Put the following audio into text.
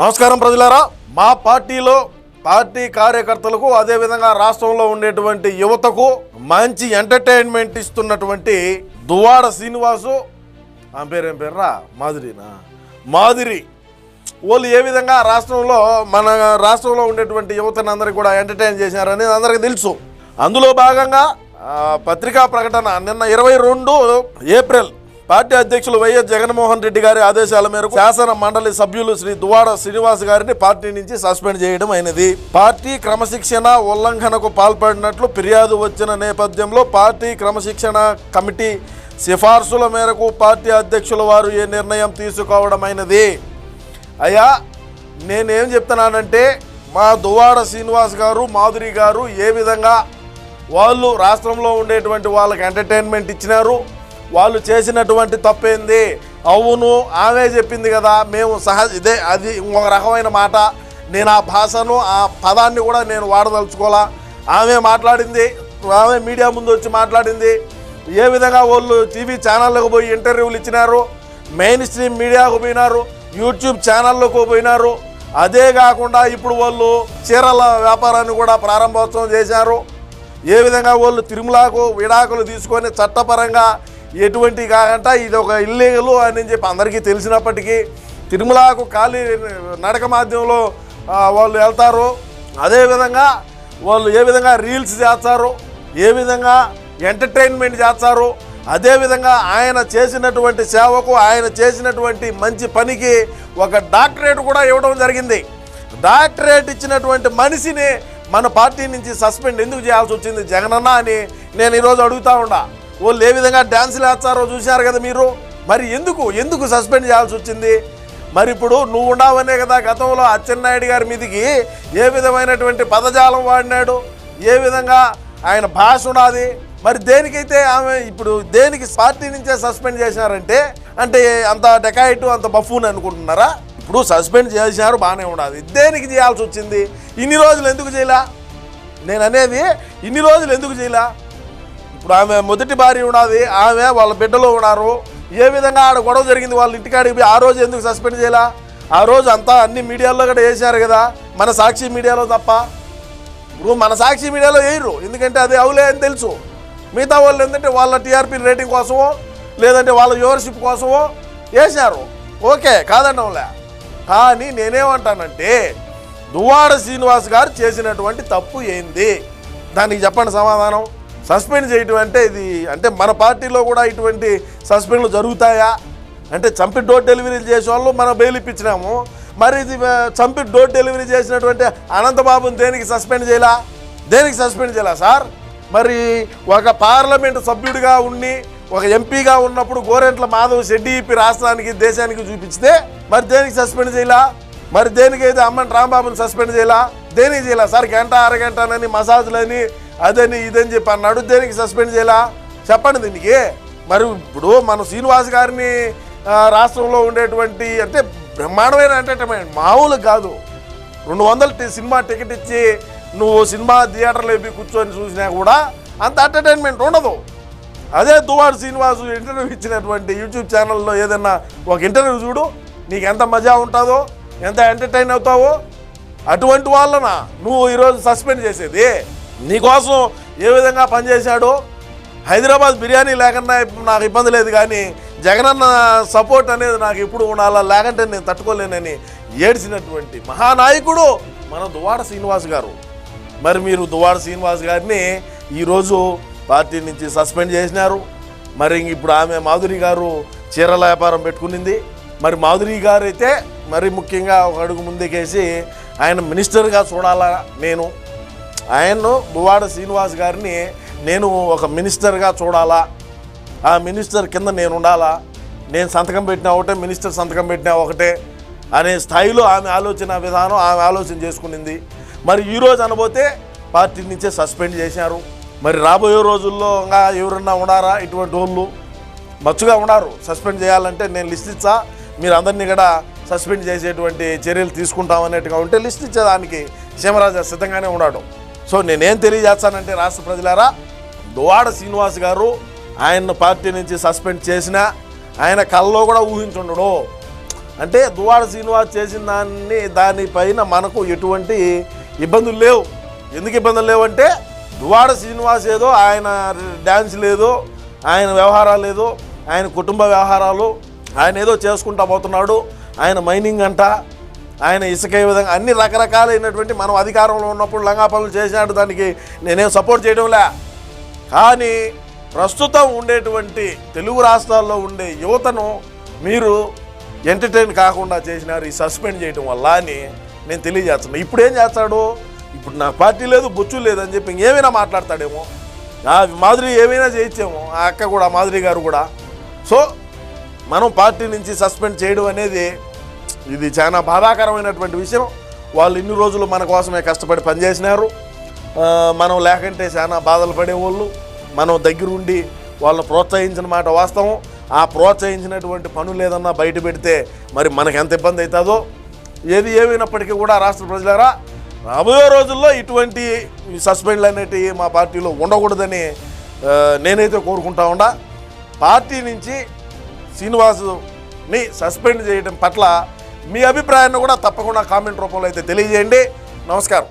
నమస్కారం ప్రజలారా. మా పార్టీలో పార్టీ కార్యకర్తలకు అదేవిధంగా రాష్ట్రంలో ఉండేటువంటి యువతకు మంచి ఎంటర్టైన్మెంట్ ఇస్తున్నటువంటి దువాడ శ్రీనివాసు. ఆ పేరేం పేర్రా? మాధురినా మాధురి వాళ్ళు ఏ విధంగా రాష్ట్రంలో మన రాష్ట్రంలో ఉండేటువంటి యువతను అందరికీ కూడా ఎంటర్టైన్ చేశారనేది అందరికీ తెలుసు. అందులో భాగంగా పత్రికా ప్రకటన నిన్న ఇరవై రెండు ఏప్రిల్ పార్టీ అధ్యక్షులు వైఎస్ జగన్మోహన్ రెడ్డి గారి ఆదేశాల మేరకు శాసన మండలి సభ్యులు శ్రీ దువాడ శ్రీనివాస్ గారిని పార్టీ నుంచి సస్పెండ్ చేయడం అయినది. పార్టీ క్రమశిక్షణ ఉల్లంఘనకు పాల్పడినట్లు ఫిర్యాదు వచ్చిన నేపథ్యంలో పార్టీ క్రమశిక్షణ కమిటీ సిఫార్సుల మేరకు పార్టీ అధ్యక్షుల వారు ఏ నిర్ణయం తీసుకోవడమైనది అయ్యా నేనేం చెప్తున్నానంటే మా దువాడ శ్రీనివాస్ గారు మాధురి గారు ఏ విధంగా వాళ్ళు రాష్ట్రంలో ఉండేటువంటి వాళ్ళకి ఎంటర్టైన్మెంట్ ఇచ్చినారు వాళ్ళు చేసినటువంటి తప్పేంది? అవును ఆమె చెప్పింది కదా మేము సహజ ఇదే అది ఇంకొక రకమైన మాట. నేను ఆ భాషను ఆ పదాన్ని కూడా నేను వాడదలుచుకోవాలా ఆమె మాట్లాడింది ఆమె మీడియా ముందు వచ్చి మాట్లాడింది. ఏ విధంగా వాళ్ళు టీవీ ఛానళ్ళకు పోయి ఇంటర్వ్యూలు ఇచ్చినారు? మెయిన్ స్ట్రీమ్ మీడియాకు పోయినారు యూట్యూబ్ ఛానళ్ళకు పోయినారు. అదే కాకుండా ఇప్పుడు వాళ్ళు చీరల వ్యాపారాన్ని కూడా ప్రారంభోత్సవం చేశారు. ఏ విధంగా వాళ్ళు తిరుమలకు విడాకులు తీసుకొని చట్టపరంగా ఎటువంటి కాకుండా ఇది ఒక ఇల్లీగలు అని చెప్పి అందరికీ తెలిసినప్పటికీ తిరుమలకు ఖాళీ నడక మాధ్యమంలో వాళ్ళు వెళ్తారు. అదేవిధంగా వాళ్ళు ఏ విధంగా రీల్స్ చేస్తారు ఏ విధంగా ఎంటర్టైన్మెంట్ చేస్తారు అదేవిధంగా ఆయన చేసినటువంటి సేవకు ఆయన చేసినటువంటి మంచి పనికి ఒక డాక్టరేట్ కూడా ఇవ్వడం జరిగింది. డాక్టరేట్ ఇచ్చినటువంటి మనిషిని మన పార్టీ నుంచి సస్పెండ్ ఎందుకు చేయాల్సి వచ్చింది? జగనన్న అని నేను ఈరోజు అడుగుతా ఉండా వాళ్ళు ఏ విధంగా డ్యాన్సులు వేస్తారో చూశారు కదా మీరు? మరి ఎందుకు? ఎందుకు సస్పెండ్ చేయాల్సి వచ్చింది? మరి ఇప్పుడు నువ్వు ఉండవనే కదా గతంలో అచ్చెన్నాయుడు గారి మీదికి ఏ విధమైనటువంటి పదజాలం వాడినాడు? ఏ విధంగా ఆయన భాష ఉన్నది? మరి దేనికైతే ఆమె ఇప్పుడు దేనికి పార్టీ నుంచే సస్పెండ్ చేసినారంటే అంటే అంత డెకాయిట్ అంత బఫూన్ అనుకుంటున్నారా? ఇప్పుడు సస్పెండ్ చేసినారు బాగానే ఉన్నది దేనికి చేయాల్సి వచ్చింది? ఇన్ని రోజులు ఎందుకు చేయలా? నేను అనేది ఇన్ని రోజులు ఎందుకు చేయలా? ఇప్పుడు ఆమె మొదటి భార్య ఉన్నది ఆమె వాళ్ళ బిడ్డలో ఉన్నారు. ఏ విధంగా ఆడ గొడవ జరిగింది? వాళ్ళ ఇంటికాడికి పోయి ఆ రోజు ఎందుకు సస్పెండ్ చేయాలా? ఆ రోజు అంతా అన్ని మీడియాల్లో కూడా వేసారు కదా మన సాక్షి మీడియాలో తప్ప. ఇప్పుడు మన సాక్షి మీడియాలో వేయరు ఎందుకంటే అది అవులే అని తెలుసు. మిగతా వాళ్ళు ఏంటంటే వాళ్ళ టీఆర్పీ రేటింగ్ కోసమో లేదంటే వాళ్ళ వ్యూవర్షిప్ కోసమో వేశారు. ఓకే కాదన్నంలే కానీ నేనేమంటానంటే దువ్వాడ శ్రీనివాస్ గారు చేసినటువంటి తప్పు ఏంది? దానికి చెప్పండి సమాధానం. సస్పెండ్ చేయటం అంటే ఇది అంటే మన పార్టీలో కూడా ఇటువంటి సస్పెండ్లు జరుగుతాయా? అంటే చంపి డోర్ డెలివరీలు చేసే వాళ్ళు మనం బెయిల్ ఇప్పించినాము మరి ఇది చంపి డోర్ డెలివరీ చేసినటువంటి అనంతబాబుని దేనికి సస్పెండ్ చేయాలా? దేనికి సస్పెండ్ చేయాలా సార్? మరి ఒక పార్లమెంటు సభ్యుడిగా ఉండి ఒక ఎంపీగా ఉన్నప్పుడు గోరెంట్ల మాధవ్ షెడ్డి రాష్ట్రానికి దేశానికి చూపించితే మరి దేనికి సస్పెండ్ చేయాలా? మరి దేనికైతే అమ్మని రాంబాబుని సస్పెండ్ చేయాలా? దేనికి చేయాలా సార్? గంట అరగంటనని మసాజులని అదని ఇదని చెప్పి అన్నాడు. దేనికి సస్పెండ్ చేయాలా? చెప్పండి దీనికి. మరి ఇప్పుడు మన శ్రీనివాస్ గారిని రాష్ట్రంలో ఉండేటువంటి అంటే బ్రహ్మాండమైన ఎంటర్టైన్మెంట్ మామూలు కాదు. రెండు వందల సినిమా టికెట్ ఇచ్చి నువ్వు సినిమా థియేటర్లో వెళ్ళి కూర్చొని చూసినా కూడా అంత ఎంటర్టైన్మెంట్ ఉండదు. అదే దువాడు శ్రీనివాసు ఇంటర్వ్యూ ఇచ్చినటువంటి యూట్యూబ్ ఛానల్లో ఏదైనా ఒక ఇంటర్వ్యూ చూడు నీకు ఎంత మజా ఉంటుందో ఎంత ఎంటర్టైన్ అవుతావో అటువంటి వాళ్ళన? నువ్వు ఈరోజు సస్పెండ్ చేసేది. నీకోసం ఏ విధంగా పనిచేశాడో? హైదరాబాద్ బిర్యానీ లేకుండా నాకు ఇబ్బంది లేదు కానీ జగనన్న సపోర్ట్ అనేది నాకు ఇప్పుడు ఉండాలా? లేకంటే నేను తట్టుకోలేనని ఏడ్చినటువంటి మహానాయకుడు మన దువాడ శ్రీనివాస్ గారు. మరి మీరు దువాడ శ్రీనివాస్ గారిని ఈరోజు పార్టీ నుంచి సస్పెండ్ చేసినారు. మరి ఇప్పుడు ఆమె మాధురి గారు చీరల వ్యాపారం పెట్టుకునింది. మరి మాధురి గారు అయితే మరి ముఖ్యంగా ఒక అడుగు ముందుకేసి ఆయన మినిస్టర్గా చూడాలా నేను? ఆయన్ను బువాడ శ్రీనివాస్ గారిని నేను ఒక మినిస్టర్గా చూడాలా? ఆ మినిస్టర్ కింద నేను ఉండాలా? నేను సంతకం పెట్టినా ఒకటే మినిస్టర్ సంతకం పెట్టినా ఒకటే అనే స్థాయిలో ఆమె ఆలోచన విధానం ఆమె ఆలోచన చేసుకునింది. మరి ఈరోజు అనబోతే పార్టీ నుంచే సస్పెండ్ చేశారు. మరి రాబోయే రోజుల్లో ఇంకా ఎవరన్నా ఉన్నారా ఇటువంటి వాళ్ళు? మచ్చుగా ఉన్నారు. సస్పెండ్ చేయాలంటే నేను లిస్ట్ ఇచ్చా మీరు అందరినీ కూడా సస్పెండ్ చేసేటువంటి చర్యలు తీసుకుంటామన్నట్టుగా ఉంటే లిస్ట్ ఇచ్చేదానికి సీమరాజా సిద్ధంగానే ఉన్నాడు. సో నేనేం తెలియజేస్తానంటే రాష్ట్ర ప్రజలారా దువాడ శ్రీనివాస్ గారు ఆయన్ను పార్టీ నుంచి సస్పెండ్ చేసినా ఆయన కళ్ళలో కూడా ఊహించుండడు. అంటే దువాడ శ్రీనివాస్ చేసిన దాన్ని దానిపైన మనకు ఎటువంటి ఇబ్బందులు లేవు. ఎందుకు ఇబ్బందులు లేవంటే దువాడ శ్రీనివాస్ ఏదో ఆయన డ్యాన్స్ లేదు ఆయన వ్యవహారాలు లేదు ఆయన కుటుంబ వ్యవహారాలు ఆయన ఏదో చేసుకుంటా పోతున్నాడు ఆయన మైనింగ్ అంట ఆయన ఇసుక విధంగా అన్ని రకరకాలైనటువంటి మనం అధికారంలో ఉన్నప్పుడు లంగా పనులు చేసినట్టు దానికి నేనేం సపోర్ట్ చేయడంలే. కానీ ప్రస్తుతం ఉండేటువంటి తెలుగు రాష్ట్రాల్లో ఉండే యువతను మీరు ఎంటర్టైన్ కాకుండా చేసినారు ఈ సస్పెండ్ చేయడం వల్ల అని నేను తెలియజేస్తున్నాను ఇప్పుడు ఏం చేస్తాడు? ఇప్పుడు నాకు పార్టీ లేదు బొచ్చు లేదని చెప్పి ఇంకేమైనా మాట్లాడతాడేమో? నా మాధురి ఏమైనా చేయొచ్చేమో? ఆ అక్క కూడా మాధురి గారు కూడా. సో మనం పార్టీ నుంచి సస్పెండ్ చేయడం అనేది ఇది చాలా బాధాకరమైనటువంటి విషయం. వాళ్ళు ఇన్ని రోజులు మన కోసమే కష్టపడి పనిచేసినారు. మనం లేకంటే చాలా బాధలు పడేవాళ్ళు. మనం దగ్గరుండి వాళ్ళని ప్రోత్సహించిన మాట వాస్తవం. ఆ ప్రోత్సహించినటువంటి పనులు ఏదన్నా బయట పెడితే మరి మనకు ఎంత ఇబ్బంది అవుతుందో ఏది ఏమైనప్పటికీ కూడా రాష్ట్ర ప్రజలారా రాబోయే రోజుల్లో ఇటువంటి సస్పెండ్లు అనేటివి మా పార్టీలో ఉండకూడదని నేనైతే కోరుకుంటా ఉండా. పార్టీ నుంచి శ్రీనివాసుని సస్పెండ్ చేయడం పట్ల మీ అభిప్రాయాన్ని కూడా తప్పకుండా కామెంట్ రూపంలో అయితే తెలియజేయండి. నమస్కారం.